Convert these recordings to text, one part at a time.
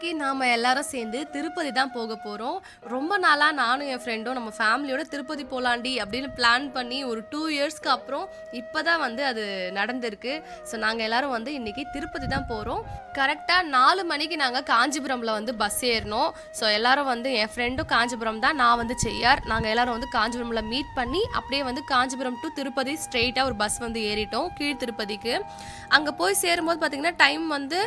இன்னைக்கு நாம் எல்லாரும் சேர்ந்து திருப்பதி தான் போக போகிறோம் ரொம்ப நாளாக நானும் என் ஃப்ரெண்டும் நம்ம ஃபேமிலியோட திருப்பதி போலாண்டி அப்படின்னு பிளான் பண்ணி ஒரு டூ இயர்ஸ்க்கு அப்புறம் இப்போ தான் வந்து அது நடந்திருக்கு. ஸோ நாங்கள் எல்லாரும் வந்து இன்னைக்கு திருப்பதி தான் போகிறோம் கரெக்டாக நாலு மணிக்கு நாங்கள் காஞ்சிபுரமில் வந்து பஸ் ஏறினோம் ஸோ எல்லாரும் வந்து என் ஃப்ரெண்டும் காஞ்சிபுரம் தான் நான் வந்து செய்யார். நாங்கள் எல்லாரும் வந்து காஞ்சிபுரமில் மீட் பண்ணி அப்படியே வந்து காஞ்சிபுரம் டு திருப்பதி ஸ்ட்ரெயிட்டாக ஒரு பஸ் வந்து ஏறிட்டோம் கீழ் திருப்பதிக்கு. அங்கே போய் சேரும்போது பார்த்திங்கன்னா டைம் வந்து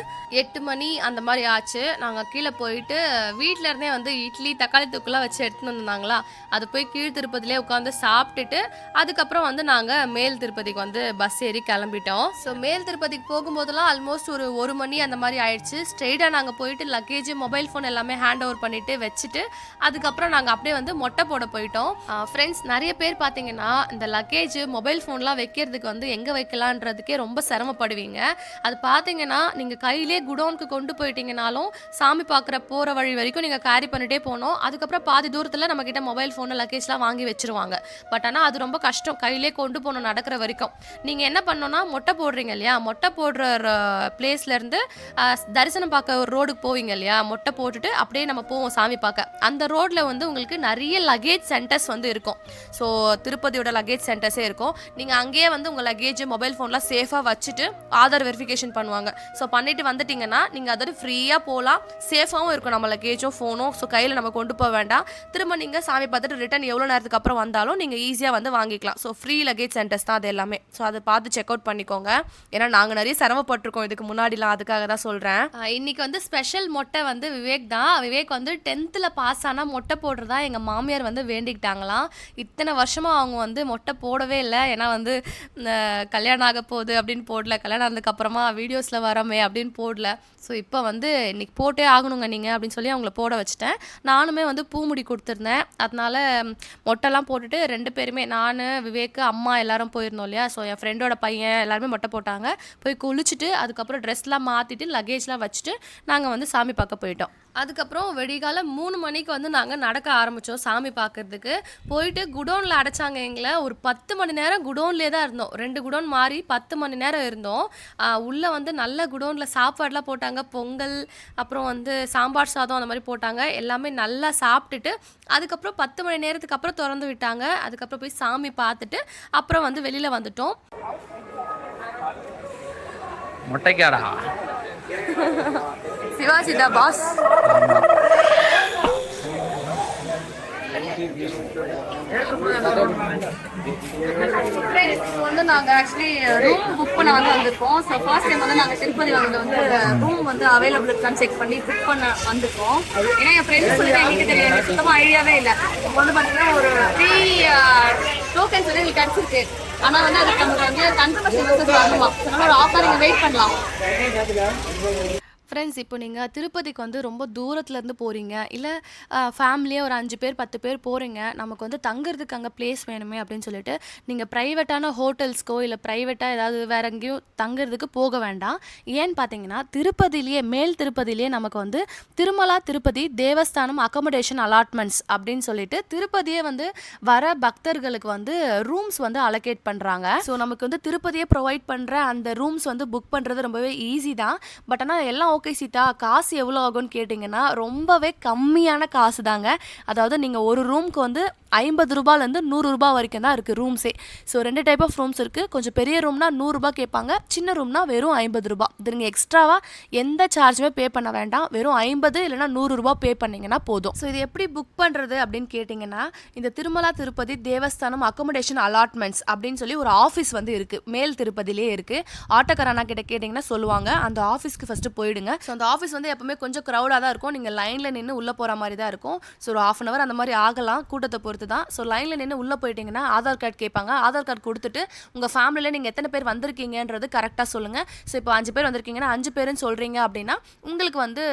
எட்டு மணி அந்த மாதிரி ஆச்சு. நாங்கள் கீழே போயிட்டு வீட்டில இருந்தே வந்து இட்லி தக்காளி தூக்கெல்லாம் வச்சு எடுத்துன்னு வந்தாங்களா அது போய் கீழ் திருப்பதிலே உட்காந்து சாப்பிட்டுட்டு அதுக்கப்புறம் வந்து நாங்கள் மேல் திருப்பதிக்கு வந்து பஸ் ஏறி கிளம்பிட்டோம். ஸோ மேல் திருப்பதிக்கு போகும்போதெல்லாம் ஆல்மோஸ்ட் ஒரு ஒரு மணி அந்த மாதிரி ஆயிடுச்சு. ஸ்ட்ரெயிட்டாக நாங்கள் போயிட்டு லக்கேஜ் மொபைல் ஃபோன் எல்லாமே ஹேண்ட் ஓவர் பண்ணிட்டு வச்சுட்டு அதுக்கப்புறம் நாங்கள் அப்படியே வந்து மொட்டை போட போயிட்டோம். ஃப்ரெண்ட்ஸ் நிறைய பேர் பார்த்தீங்கன்னா இந்த லக்கேஜ் மொபைல் ஃபோன்லாம் வைக்கிறதுக்கு வந்து எங்கே வைக்கலான்றதுக்கே ரொம்ப சிரமப்படுவீங்க. அது பார்த்தீங்கன்னா நீங்கள் கையிலே குடோனுக்கு கொண்டு போயிட்டீங்கனாலும் சாமி பார்க்குற போகிற வழி வரைக்கும் நீங்கள் கேரி பண்ணிட்டே போகணும். அதுக்கப்புறம் பாதி தூரத்தில் நம்மக்கிட்ட மொபைல் ஃபோனு லக்கேஜ்லாம் வாங்கி வச்சிருவாங்க. பட் ஆனால் அது ரொம்ப கஷ்டம். கையிலே கொண்டு போகணும் நடக்கிற வரைக்கும். நீங்கள் என்ன பண்ணோன்னா மொட்டை போடுறீங்க இல்லையா? மொட்டை போடுற பிளேஸ்லேருந்து தரிசனம் பார்க்க ஒரு ரோடுக்கு போவீங்க இல்லையா? மொட்டை போட்டுட்டு அப்படியே நம்ம போவோம் சாமி பார்க்க. அந்த ரோட்டில் வந்து உங்களுக்கு நிறைய லக்கேஜ் சென்டர்ஸ் வந்து இருக்கும். ஸோ திருப்பதியோட லக்கேஜ் சென்டர்ஸே இருக்கும். நீங்கள் அங்கேயே வந்து உங்கள் லக்கேஜ் மொபைல் ஃபோன்லாம் சேஃபாக வச்சுட்டு ஆதார் வெரிஃபிகேஷன் பண்ணுவாங்க. ஸோ பண்ணிட்டு வந்துட்டீங்கன்னா நீங்கள் அதோட ஃப்ரீயாக போகலாம். சேஃபாகவும் இருக்கும் நம்ம லக்கேஜும் ஃபோனும் ஸோ கையில் நம்ம கொண்டு போக வேண்டாம். திரும்ப நீங்கள் சாமி பார்த்துட்டு ரிட்டன் எவ்வளோ நேரத்துக்கு அப்புறம் வந்தாலும் நீங்கள் ஈஸியாக வந்து வாங்கிக்கலாம். ஸோ ஃப்ரீ லக்கேஜ் சென்டர்ஸ் தான் அது எல்லாமே. ஸோ அதை பார்த்து செக் அவுட் பண்ணிக்கோங்க. ஏன்னா நாங்கள் நிறைய சிரமப்பட்டிருக்கோம் இதுக்கு முன்னாடிலாம். அதுக்காக தான் சொல்கிறேன் இன்னைக்கு வந்து ஸ்பெஷல் மொட்டை வந்து விவேக் தான். விவேக் வந்து டென்த்தில் பாஸ் ஆனால் மொட்டை போடுறதா எங்கள் மாமியார் வந்து வேண்டிக்கிட்டாங்களாம். இத்தனை வருஷமாக அவங்க வந்து மொட்டை போடவே இல்லை. ஏன்னா வந்து கல்யாணம் ஆக போகுது அப்படின்னு போடல. கல்யாணம் ஆனதுக்கப்புறமா வீடியோஸில் வரமே அப்படின்னு போடல. ஸோ இப்போ வந்து இன்னைக்கு போட்டே ஆகணுங்க நீங்கள் அப்படின்னு சொல்லி அவங்கள போட வச்சுட்டேன். நானுமே வந்து பூமுடி கொடுத்துருந்தேன். அதனால மொட்டைலாம் போட்டுட்டு ரெண்டு பேருமே நான் விவேக் அம்மா எல்லாரும் போயிருந்தோம் இல்லையா? ஸோ என் ஃப்ரெண்டோட பையன் எல்லாருமே மொட்டை போட்டாங்க. போய் குளிச்சுட்டு அதுக்கப்புறம் ட்ரெஸ்லாம் மாற்றிட்டு லக்கேஜ்லாம் வச்சுட்டு நாங்கள் வந்து சாமி பார்க்க போயிட்டோம். அதுக்கப்புறம் வெடிகால மூணு மணிக்கு வந்து நாங்கள் நடக்க ஆரம்பித்தோம் சாமி பார்க்கறதுக்கு போயிட்டு குடோனில் அடைச்சாங்க எங்களை. ஒரு பத்து மணி நேரம் குடோன்லேயே தான் இருந்தோம். ரெண்டு குடோன் மாறி பத்து மணி நேரம் இருந்தோம். உள்ளே வந்து நல்ல குடோனில் சாப்பாடுலாம் போட்டாங்க. பொங்கல் அப்புறம் வந்து சாம்பார் சாதம் அந்த மாதிரி போட்டாங்க. எல்லாமே நல்லா சாப்பிட்டுட்டு அதுக்கப்புறம் பத்து மணி நேரத்துக்கு அப்புறம் திறந்து விட்டாங்க. அதுக்கப்புறம் போய் சாமி பார்த்துட்டு அப்புறம் வந்து வெளியில் வந்துட்டோம். முட்டைக்காடா? சிவாஜி தான் பாஸ். வந்து நாங்கள் ஆக்சுவலி ரூம் புக் பண்ண வந்து வந்திருக்கோம். ஸோ ஃபர்ஸ்ட் டைம் வந்து நாங்கள் திருப்பதி வந்து uh, வந்து ரூம் வந்து அவைலபிள் இருக்கான்னு செக் பண்ணி புக் பண்ண வந்திருக்கோம். ஏன்னா என் ஃப்ரெண்ட்ஸ் சொல்லிட்டு எங்களுக்கு தெரியும் எனக்கு சுத்தமாக ஐடியாவே இல்லை. இப்போ வந்து பார்த்தீங்கன்னா ஒரு த்ரீ டோக்கன்ஸ் uh, வந்து எங்களுக்கு கிடச்சிருக்கு. ஆனால் வந்து அதுக்கு நமக்கு வந்து கன்ஃபர்மேஷன் மெசேஜ் வரணுமா அதனால ஒரு ஆஃபர் நீங்கள் வெயிட் பண்ணலாம். ஃப்ரெண்ட்ஸ் இப்போ நீங்கள் திருப்பதிக்கு வந்து ரொம்ப தூரத்துலேருந்து போகிறீங்க இல்லை ஃபேமிலியாக ஒரு அஞ்சு பேர் பத்து பேர் போகிறீங்க நமக்கு வந்து தங்குறதுக்கு அங்கே பிளேஸ் வேணுமே அப்படின்னு சொல்லிட்டு நீங்கள் ப்ரைவேட்டான ஹோட்டல்ஸ்க்கோ இல்லை ப்ரைவேட்டாக ஏதாவது வேற எங்கேயும் தங்குறதுக்கு போக வேண்டாம். ஏன்னு பார்த்தீங்கன்னா திருப்பதியிலேயே மேல் திருப்பதியிலேயே நமக்கு வந்து திருமலா திருப்பதி தேவஸ்தானம் அக்கமடேஷன் அலாட்மெண்ட்ஸ் அப்படின்னு சொல்லிட்டு திருப்பதியே வந்து வர பக்தர்களுக்கு வந்து ரூம்ஸ் வந்து அலோகேட் பண்ணுறாங்க ஸோ நமக்கு வந்து திருப்பதியே ப்ரொவைட் பண்ணுற அந்த ரூம்ஸ் வந்து புக் பண்ணுறது ரொம்பவே ஈஸி தான். பட் ஆனால் எல்லாம் ஓகே சீதா காசு எவ்வளோ ஆகும்னு கேட்டிங்கன்னா ரொம்பவே கம்மியான காசு தாங்க அதாவது நீங்கள் ஒரு ரூம்க்கு வந்து ஐம்பது ரூபாலேருந்து நூறுரூபா வரைக்கும் தான் இருக்குது ரூம்ஸே. ஸோ ரெண்டு டைப் ஆஃப் ரூம்ஸ் இருக்குது கொஞ்சம் பெரிய ரூம்னா நூறுரூபா கேட்பாங்க. சின்ன ரூம்னா வெறும் ஐம்பது ரூபா இது நீங்கள் எக்ஸ்ட்ராவாக எந்த சார்ஜுமே பே பண்ண வேண்டாம். வெறும் ஐம்பது இல்லைனா நூறுரூபா பே பண்ணிங்கன்னா போதும். ஸோ இது எப்படி புக் பண்ணுறது அப்படின்னு கேட்டிங்கன்னா இந்த திருமலா திருப்பதி தேவஸ்தானம் அக்கோமடேஷன் அலாட்மெண்ட்ஸ் அப்படின்னு சொல்லி ஒரு ஆஃபீஸ் வந்து இருக்குது மேல் திருப்பதியிலே இருக்குது ஆட்டோக்காரனா கிட்ட கேட்டிங்கன்னா சொல்லுவாங்க. அந்த ஆஃபீஸ்க்கு ஃபஸ்ட்டு போயிடுங்க. ஸோ அந்த ஆஃபீஸ் வந்து எப்பவுமே கொஞ்சம் க்ரௌடாக தான் இருக்கும். நீங்கள் லைனில் நின்று உள்ளே போகிற மாதிரி தான் இருக்கும். ஸோ ஒரு ஆஃப் அன் அவர் அந்த மாதிரி ஆகலாம் கூட்டத்தை பொறுத்து தான். ஸோ லைனில் நின்று உள்ளே போயிட்டீங்கன்னா ஆதார் கார்டு கேட்பாங்க. ஆதார் கார்டு கொடுத்துட்டு உங்கள் ஃபேமிலியில் நீங்கள் எத்தனை பேர் வந்திருக்கீங்கன்றது கரெக்டாக சொல்லுங்கள் ஸோ இப்போ அஞ்சு பேர் வந்திருக்கீங்கன்னா அஞ்சு பேருன்னு சொல்கிறீங்க அப்படின்னா உங்களுக்கு வந்து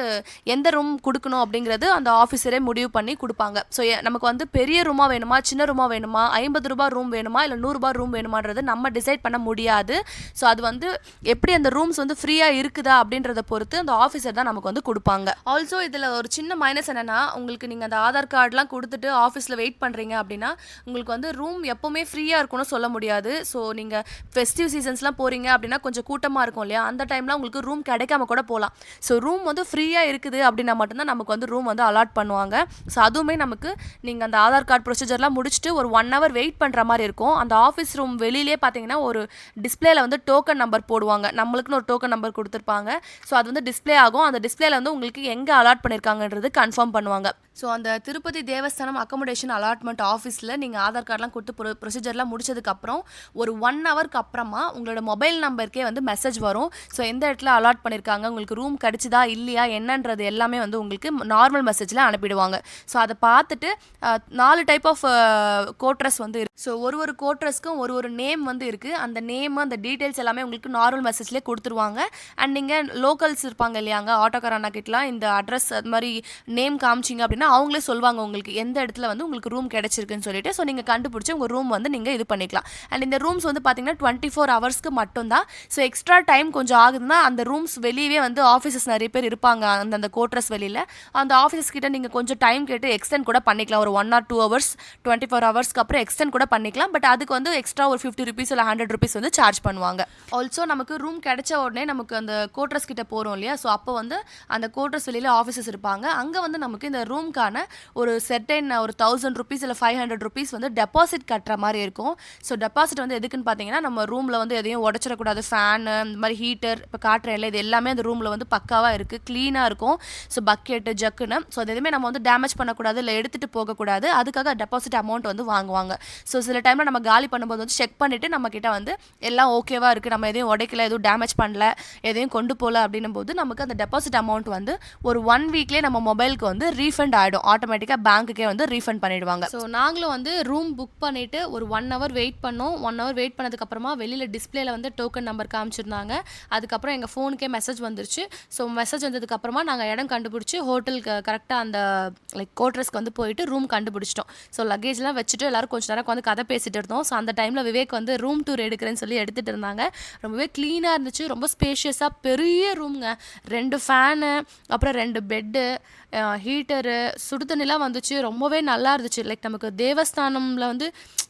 எந்த ரூம் கொடுக்கணும் அப்படிங்கிறது அந்த ஆஃபீஸரே முடிவு பண்ணி கொடுப்பாங்க. ஸோ நமக்கு வந்து பெரிய ரூமாக வேணுமா சின்ன ரூமாக வேணுமா ஐம்பது ரூபாய் ரூம் வேணுமா இல்லை நூறுரூபா ரூம் வேணுமான்றது நம்ம டிசைட் பண்ண முடியாது. ஸோ அது வந்து எப்படி அந்த ரூம்ஸ் வந்து ஃப்ரீயாக இருக்குதா அப்படின்றத பொறுத்து அந்த அந்த ஆஃபீஸர் தான் நமக்கு வந்து கொடுப்பாங்க. ஆல்சோ இதில் ஒரு சின்ன மைனஸ் என்னென்னா உங்களுக்கு நீங்கள் அந்த ஆதார் கார்டெலாம் கொடுத்துட்டு ஆஃபீஸில் வெயிட் பண்ணுறீங்க அப்படின்னா உங்களுக்கு வந்து ரூம் எப்போவுமே ஃப்ரீயாக இருக்கும்னு சொல்ல முடியாது. ஸோ நீங்கள் ஃபெஸ்டிவ் சீசன்ஸ்லாம் போகிறீங்க அப்படின்னா கொஞ்சம் கூட்டமாக இருக்கும் இல்லையா? அந்த டைம்லாம் உங்களுக்கு ரூம் கிடைக்காம கூட போகலாம் ஸோ ரூம் வந்து ஃப்ரீயாக இருக்குது அப்படின்னா மட்டும்தான் நமக்கு வந்து ரூம் வந்து அலாட் பண்ணுவாங்க. ஸோ அதுவுமே நமக்கு நீங்கள் அந்த ஆதார் கார்டு ப்ரொசீஜர்லாம் முடிச்சுட்டு ஒரு ஒன் ஹவர் வெயிட் பண்ணுற மாதிரி இருக்கும். அந்த ஆஃபீஸ் ரூம் வெளியிலே பார்த்தீங்கன்னா ஒரு டிஸ்பிளேல வந்து டோக்கன் நம்பர் போடுவாங்க. நம்மளுக்குன்னு ஒரு டோக்கன் நம்பர் கொடுத்துருப்பாங்க. ஸோ அது வந்து டிஸ் டிஸ்பிளே ஆகும். அந்த டிஸ்பிளேல வந்து உங்களுக்கு எங்கே அலாட் பண்ணியிருக்காங்கன்றது கன்ஃபார்ம் பண்ணுவாங்க. ஸோ அந்த திருப்பதி தேவஸ்தானம் அக்கமடேஷன் அலாட்மெண்ட் ஆஃபீஸில் நீங்கள் ஆதார் கார்டெலாம் கொடுத்து ப்ரொ ப்ரொசீஜர்லாம் முடிச்சதுக்கப்புறம் ஒரு ஒன் ஹவருக்கு அப்புறமா உங்களோட மொபைல் நம்பருக்கே வந்து மெசேஜ் வரும். ஸோ எந்த இடத்துல அலாட் பண்ணியிருக்காங்க உங்களுக்கு ரூம் கிடச்சிதா? இல்லையா? என்னன்றது எல்லாமே வந்து உங்களுக்கு நார்மல் மெசேஜில் அனுப்பிடுவாங்க. ஸோ அதை பார்த்துட்டு நாலு டைப் ஆஃப் கோட்ரஸ் வந்து இருக்கு. ஸோ ஒரு ஒரு கோட்ரஸ்க்கும் ஒரு ஒரு நேம் வந்து இருக்குது அந்த நேம் அந்த டீட்டெயில்ஸ் எல்லாமே உங்களுக்கு நார்மல் மெசேஜ்லேயே கொடுத்துருவாங்க. அண்ட் நீங்கள் லோக்கல்ஸ் இருப்பாங்க இல்லையாங்க? ஆட்டோக்கார அண்ணா கிட்டலாம் இந்த அட்ரஸ் அது மாதிரி நேம் காமிச்சிங்க அப்படின்னா அவங்களே சொல்லுவாங்க உங்களுக்கு எந்த இடத்துல வந்து உங்களுக்கு ரூம் கிடச்சிருக்குன்னு சொல்லிட்டு. ஸோ நீங்கள் கண்டுபிடிச்சி உங்கள் ரூம் வந்து நீங்கள் இது பண்ணிக்கலாம். அண்ட் இந்த ரூம்ஸ் வந்து பார்த்தீங்கன்னா டுவெண்ட்டி ஃபோர் ஹவர்ஸ்க்கு மட்டும்தான். ஸோ எக்ஸ்ட்ரா டைம் கொஞ்சம் ஆகுதுன்னா அந்த ரூம்ஸ் வெளியவே வந்து ஆஃபீஸஸ் நிறைய பேர் இருப்பாங்க அந்த அந்த கோட்ரஸ் வெளியில். அந்த ஆஃபீஸஸ் கிட்ட நீங்கள் கொஞ்சம் டைம் கேட்டு எக்ஸ்டெண்ட் கூட பண்ணிக்கலாம். ஒரு one or two hours twenty four ஹவர்ஸ்க்கு அப்புறம் எக்ஸ்டெண்ட் கூட பண்ணிக்கலாம். பட் அதுக்கு வந்து எக்ஸ்ட்ரா ஒரு ஃபிஃப்டி ருபீஸ் இல்லை ஹண்ட்ரட் ருபீஸ் வந்து சார்ஜ் பண்ணுவாங்க. ஆல்சோ நமக்கு ரூம் கிடைச்ச உடனே நமக்கு அந்த கோட்ரஸ் கிட்ட போகிறோம் இல்லையா? ஸோ அப்போ வந்து அந்த கோட்ரஸ் வெளியில் ஆஃபீஸஸ் இருப்பாங்க. அங்கே வந்து நமக்கு இந்த ரூம் ரூம்க்கான ஒரு செர்டைன் ஒரு தௌசண்ட் ருபீஸ் இல்லை ஃபைவ் ஹண்ட்ரட் ருபீஸ் வந்து டெபாசிட் கட்டுற மாதிரி இருக்கும். ஸோ டெபாசிட் வந்து எதுக்குன்னு பார்த்தீங்கன்னா நம்ம ரூமில் வந்து எதையும் உடச்சிடக்கூடாது. ஃபேனு இந்த மாதிரி ஹீட்டர் இப்போ காட்டுற இல்லை இது எல்லாமே அந்த ரூமில் வந்து பக்காவாக இருக்குது க்ளீனாக இருக்கும். So bucket ஜக்குன்னு. ஸோ அது எதுவுமே நம்ம வந்து டேமேஜ் பண்ணக்கூடாது இல்லை எடுத்துகிட்டு போகக்கூடாது. அதுக்காக டெபாசிட் அமௌண்ட் வந்து வாங்குவாங்க. ஸோ சில டைமில் நம்ம காலி பண்ணும்போது வந்து செக் பண்ணிவிட்டு நம்மக்கிட்ட வந்து எல்லாம் ஓகேவாக இருக்குது நம்ம எதையும் உடைக்கல எதுவும் டேமேஜ் பண்ணல எதையும் கொண்டு போகல அப்படின்னும் போது நமக்கு அந்த டெபாசிட் அமௌண்ட் வந்து ஒரு ஒன் வீக்லேயே நம்ம மொபைலுக்கு வந்து ரீஃபண்ட் ஆகிடும் ஆட்டோமேட்டிக்காக பேங்க்குக்கே வந்து ரீஃபண்ட் பண்ணிடுவாங்க. ஸோ நாங்களும் வந்து ரூம் புக் பண்ணிவிட்டு ஒரு ஒன் ஹவர் வெயிட் பண்ணோம். ஒன் ஹவர் வெயிட் பண்ணதுக்கப்புறமா வெளியில் டிஸ்பிளேல வந்து டோக்கன் நம்பர் காமிச்சிருந்தாங்க. அதுக்கப்புறம் எங்கள் ஃபோனுக்கே மெசேஜ் வந்துருச்சு. ஸோ மெசேஜ் வந்ததுக்கப்புறமா நாங்கள் இடம் கண்டுபிடிச்சி ஹோட்டலுக்கு கரெக்டாக அந்த லைக் கோட்ரஸ்க்கு வந்து போயிட்டு ரூம் கண்டுபிடிச்சிட்டோம். ஸோ லக்கேஜ்லாம் வச்சுட்டு எல்லாரும் கொஞ்சம் நேரம் வந்து கதை பேசிட்டு இருந்தோம். ஸோ அந்த டைமில் விவேக் வந்து ரூம் டூர் எடுக்கிறேன்னு சொல்லி எடுத்துகிட்டு இருந்தாங்க. ரொம்பவே க்ளீனாக இருந்துச்சு. ரொம்ப ஸ்பேஷியஸாக பெரிய ரூம்ங்க ரெண்டு ஃபேனு அப்புறம் ரெண்டு பெட்டு ஹீட்டரு சுடு தண்ணிலாம் வந்துச்சு. ரொம்பவே நல்லா இருந்துச்சு. லைக் நமக்கு தேவஸ்தானம்ல வந்து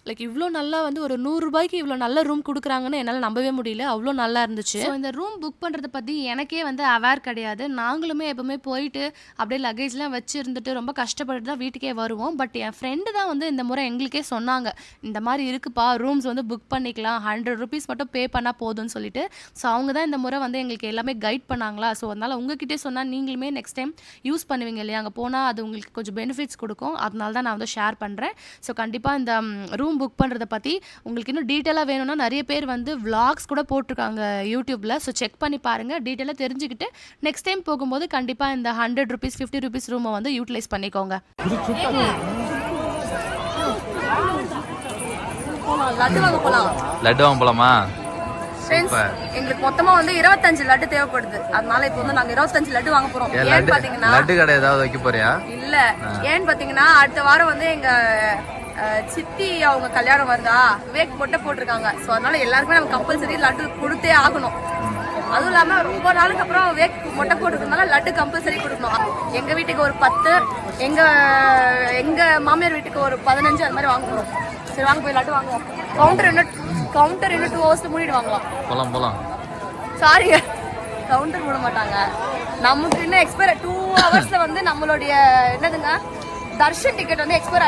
லைக் இவ்வளோ நல்லா வந்து ஒரு நூறுரூபாய்க்கு இவ்வளோ நல்ல ரூம் கொடுக்குறாங்கன்னு என்னால் நம்பவே முடியல. அவ்வளோ நல்லா இருந்துச்சு. இந்த ரூம் புக் பண்ணுறத பற்றி எனக்கே வந்து அவேர் கிடையாது. நாங்களுமே எப்பவுமே போயிட்டு அப்படியே லக்கேஜ்லாம் வச்சு இருந்துட்டு ரொம்ப கஷ்டப்பட்டு தான் வீட்டுக்கே வருவோம். பட் என் ஃப்ரெண்டு தான் வந்து இந்த முறை எங்களுக்கே சொன்னாங்க. இந்த மாதிரி இருக்குப்பா ரூம்ஸ் வந்து புக் பண்ணிக்கலாம். ஹண்ட்ரட் ருபீஸ் மட்டும் பே பண்ணால் போதும்னு சொல்லிட்டு. ஸோ அவங்க தான் இந்த முறை வந்து எங்களுக்கு எல்லாமே கைட் பண்ணாங்களா? ஸோ அதனால் உங்ககிட்டே சொன்னால் நீங்களுமே நெக்ஸ்ட் டைம் யூஸ் பண்ணுவீங்க இல்லையா? அங்கே போனால் அது உங்களுக்கு கொஞ்சம் பெனிஃபிட்ஸ் கொடுக்கும். அதனால தான் நான் வந்து ஷேர் பண்ணுறேன் ஸோ கண்டிப்பாக இந்த ரூம் புக் பண்ணுறத பற்றி உங்களுக்கு இன்னும் டீட்டெயிலாக வேணும்னா நிறைய பேர் வந்து vlogs கூட போட்டிருக்காங்க யூடியூப்பில் ஸோ செக் பண்ணி பாருங்கள் டீட்டெயிலாக தெரிஞ்சுக்கிட்டு நெக்ஸ்ட் டைம் போகும்போது கண்டிப்பாக இந்த ஹண்ட்ரட் ருபீஸ் ஃபிஃப்டி ருபீஸ் ரூமை வந்து யூட்டிலைஸ் பண்ணிக்கோங்க. லட்டு வாங்க போகலாம் லட்டு வாங்க போலாமா? ஃப்ரெண்ட்ஸ் எங்களுக்கு மொத்தமா வந்து இருபத்தஞ்சு லட்டு தேவைப்படுது. அதனால இப்போ வந்து நாங்க இருபத்தஞ்சு லட்டு வாங்க போறோம். ஏன் ஏன்னு பாத்தீங்கன்னா லட்டு கடை ஏதாவது வைக்க போறியா? இல்ல. ஏன்னு பாத்தீங்கன்னா அடுத்த வாரம் வந்து எங்க சித்தி அவங்க கல்யாணம் வருதா? விவேக் மொட்டை போட்டிருக்காங்க. ஸோ அதனால எல்லாருக்குமே நம்ம கம்பல்சரி லட்டு கொடுத்தே ஆகணும். அதுவும் இல்லாம ரொம்ப நாளுக்கு அப்புறம் விவேக் மொட்டை போட்டிருக்கனால லட்டு கம்பல்சரி கொடுக்கணும். எங்க வீட்டுக்கு ஒரு பத்து எங்க எங்க மாமியார் வீட்டுக்கு ஒரு பதினஞ்சு அது மாதிரி வாங்கணும். சரி வாங்க போய் லட்டு வாங்குவோம். கவுண்டர் இன்னும் கவுண்டர் இன்னும் டூ ஹவர்ஸ் மூடிடுவாங்களாம் போலாம் போலாம். சாரிங்க கவுண்டர் போட மாட்டாங்க. நமக்கு இன்னும் எக்ஸ்பயர் டூ ஹவர்ஸ்ல வந்து நம்மளுடைய என்னதுங்க? தர்ஷன் டிக்கெட் வந்து expire.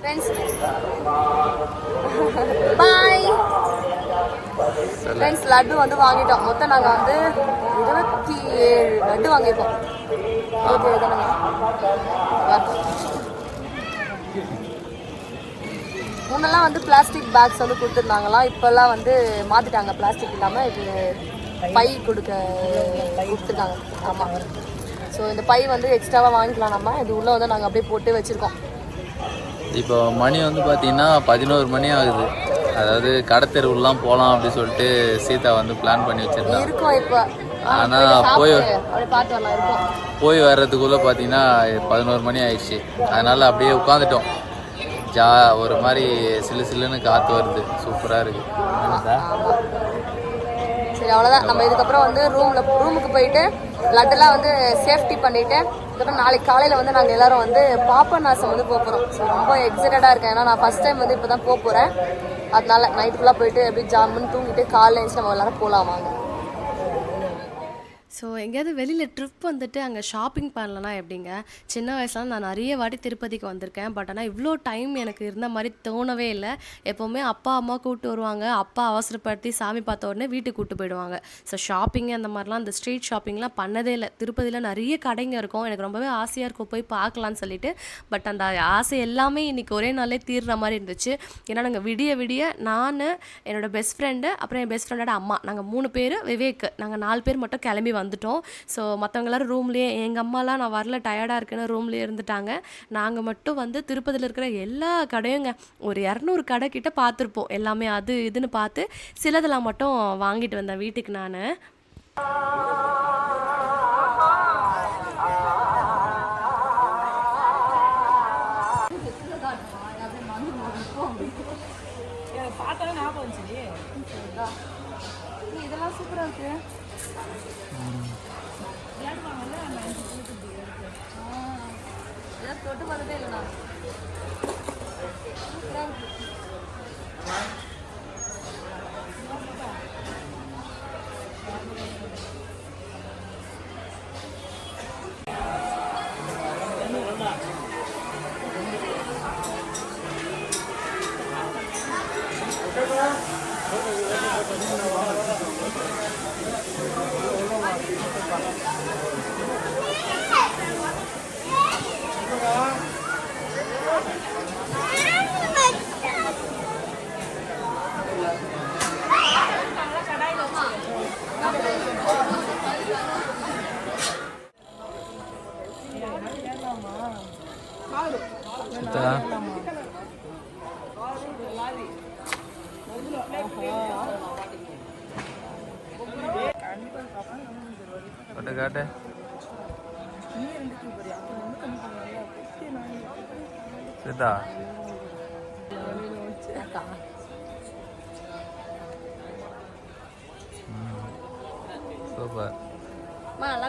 Friends bye. Friends laddu வந்து வாங்கிட்டோம். மொத்தம் நாங்கள் வந்து இருபத்தி ஏழு லட்டு வாங்கியிருக்கோம். ஏழு தானேங்க முன்னெல்லாம் வந்து பிளாஸ்டிக் பேக்ஸ் வந்து கொடுத்துருந்தாங்களாம் இப்போல்லாம் வந்து மாற்றிட்டாங்க பிளாஸ்டிக் இல்லாமல் இது பை கொடுக்க கொடுத்துருக்காங்க ஆமாம் ஸோ இந்த பை வந்து எக்ஸ்ட்ராவாக வாங்கிக்கலாம் நம்ம. இது உள்ளே வந்து நாங்கள் அப்படியே போட்டு வச்சுருக்கோம். இப்போ மணி வந்து பார்த்தீங்கன்னா பதினோரு மணி ஆகுது. அதாவது கடத்தெருவுலாம் போகலாம் அப்படின்னு சொல்லிட்டு சீதா வந்து பிளான் பண்ணி வச்சிருந்தா. இருக்கோம் இப்போ. ஆனா போய் போய் வர்றதுக்குள்ளே பார்த்தீங்கன்னா பதினோரு மணி ஆயிடுச்சு. அதனால அப்படியே உட்காந்துட்டோம் ஜா ஒரு மாதிரி சிலு சில்லுன்னு காற்று வருது. சூப்பராக இருக்குது சரி அவ்வளோதான் நம்ம இதுக்கப்புறம் வந்து ரூமில் ரூமுக்கு போயிட்டு லட்டெல்லாம் வந்து சேஃப்டி பண்ணிவிட்டு இதுக்கப்புறம் நாளைக்கு காலையில் வந்து நாங்கள் எல்லாரும் வந்து பாப்பநாசம் வந்து போக போகிறோம் ஸோ ரொம்ப எக்ஸைட்டடாக இருக்கேன். ஏன்னா நான் ஃபஸ்ட் டைம் வந்து இப்போ தான் போக போகிறேன் அதனால நைட்டு ஃபுல்லாக போயிட்டு எப்படி ஜாமுன்னு தூங்கிட்டு காலையில் எழுந்துச்சு நம்ம எல்லாரும் போகலாம் வாங்க. ஸோ எங்கேயாவது வெளியில் ட்ரிப் வந்துட்டு அங்கே ஷாப்பிங் பண்ணலனா எப்படிங்க? சின்ன வயசுல நான் நிறைய வாட்டி திருப்பதிக்கு வந்திருக்கேன். பட் ஆனால் இவ்வளோ டைம் எனக்கு இருந்த மாதிரி தோணவே இல்லை. எப்போவுமே அப்பா அம்மா கூப்பிட்டு வருவாங்க. அப்பா அவசரப்படுத்தி சாமி பார்த்த உடனே வீட்டுக்கு கூப்பிட்டு போயிடுவாங்க. ஸோ ஷாப்பிங் அந்த மாதிரிலாம் அந்த ஸ்ட்ரீட் ஷாப்பிங்லாம் பண்ணதே இல்லை. திருப்பதியில் நிறைய கடைங்க இருக்கும். எனக்கு ரொம்பவே ஆசையாக இருக்கும் போய் பார்க்கலான்னு சொல்லிட்டு. பட் அந்த ஆசை எல்லாமே இன்றைக்கி ஒரே நாளே தீர்ற மாதிரி இருந்துச்சு. ஏன்னா நாங்கள் விடிய விடிய நான் என்னோட பெஸ்ட் ஃப்ரெண்டு அப்புறம் என் பெஸ்ட் ஃப்ரெண்டோட அம்மா. நாங்கள் மூணு பேர் விவேக். நாங்கள் நாலு பேர் மட்டும் கிளம்பி வந்தோம். வந்துட்டோம். ஸோ மற்றவங்க எல்லாரும் ரூம்லேயே எங்கள் அம்மாலாம் நான் வரல டயர்டாக இருக்குன்னு ரூம்லேயே இருந்துட்டாங்க. நாங்கள் மட்டும் வந்து திருப்பதியில் இருக்கிற எல்லா கடையுங்க ஒரு இரநூறு கடை கிட்ட பார்த்துருப்போம். எல்லாமே அது இதுன்னு பார்த்து சிலதெல்லாம் மட்டும் வாங்கிட்டு வந்தேன் வீட்டுக்கு நான். இதெல்லாம் சூப்பராக இருக்கு. தொட்டு பார்த்ததே இல்லைண்ணா சித்தா காட்டு. காட்டு சித்தா சூப்பர். எனக்கு நல்லா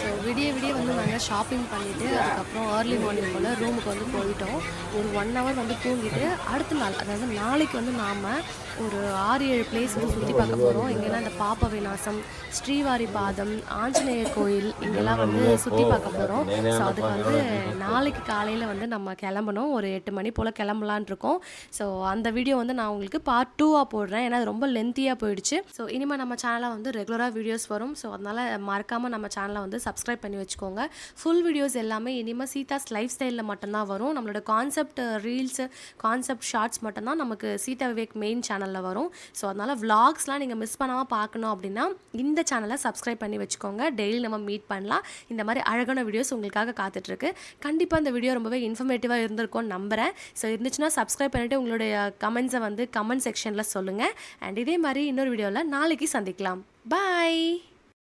ஸோ விடிய விடிய வந்து நாங்கள் ஷாப்பிங் பண்ணிவிட்டு அதுக்கப்புறம் ஏர்லி மார்னிங் போல் ரூமுக்கு வந்து போயிட்டோம். ஒரு ஒன் ஹவர் வந்து தூங்கிட்டு அடுத்த நாள் அதாவது நாளைக்கு வந்து நாம் ஒரு ஆறு ஏழு பிளேஸ் வந்து சுற்றி பார்க்க போகிறோம் இங்கெல்லாம் இந்த பாப்ப விநாசம் ஸ்ரீவாரி பாதம் ஆஞ்சநேயர் கோயில் இங்கெல்லாம் வந்து சுற்றி பார்க்க போகிறோம் ஸோ அதுக்கு வந்து நாளைக்கு காலையில் வந்து நம்ம கிளம்பணும். ஒரு எட்டு மணி போல் கிளம்பலான் இருக்கோம். ஸோ அந்த வீடியோ வந்து நான் உங்களுக்கு பார்ட் டூவாக போடுறேன். ஏன்னா அது ரொம்ப லென்த்தியாக போயிடுச்சு. ஸோ இனிமேல் நம்ம சேனலில் வந்து ரெகுலராக வீடியோஸ் வரும். ஸோ அதனால் மறக்காமல் நம்ம சேனலை வந்து சப்ஸ்கிரைப் பண்ணி வச்சுக்கோங்க. ஃபுல் வீடியோஸ் எல்லாமே இனிமேல் சீதாஸ் லைஃப் ஸ்டைலில் மட்டும்தான் வரும். நம்மளோட கான்செப்ட் ரீல்ஸு கான்செப்ட் ஷார்ட்ஸ் மட்டும்தான் நமக்கு சீதா விவேக் மெயின் சேனலில் வரும். ஸோ அதனால் vlogsலாம் நீங்கள் மிஸ் பண்ணாமல் பார்க்கணும் அப்படின்னா இந்த சேனலை சப்ஸ்கிரைப் பண்ணி வச்சுக்கோங்க. டெய்லி நம்ம மீட் பண்ணலாம். இந்த மாதிரி அழகான வீடியோஸ் உங்களுக்காக காத்துட்ருக்கு. கண்டிப்பாக இந்த வீடியோ ரொம்பவே இன்ஃபர்மேட்டிவாக இருந்திருக்கும்னு நம்புகிறேன் ஸோ இருந்துச்சுன்னா சப்ஸ்கிரைப் பண்ணிவிட்டு உங்களுடைய கமெண்ட்ஸை வந்து கமெண்ட் செக்ஷனில் சொல்லுங்கள் அண்ட் இதே மாதிரி இன்னொரு வீடியோவில் நாளைக்கு சந்திக்கலாம். பாய்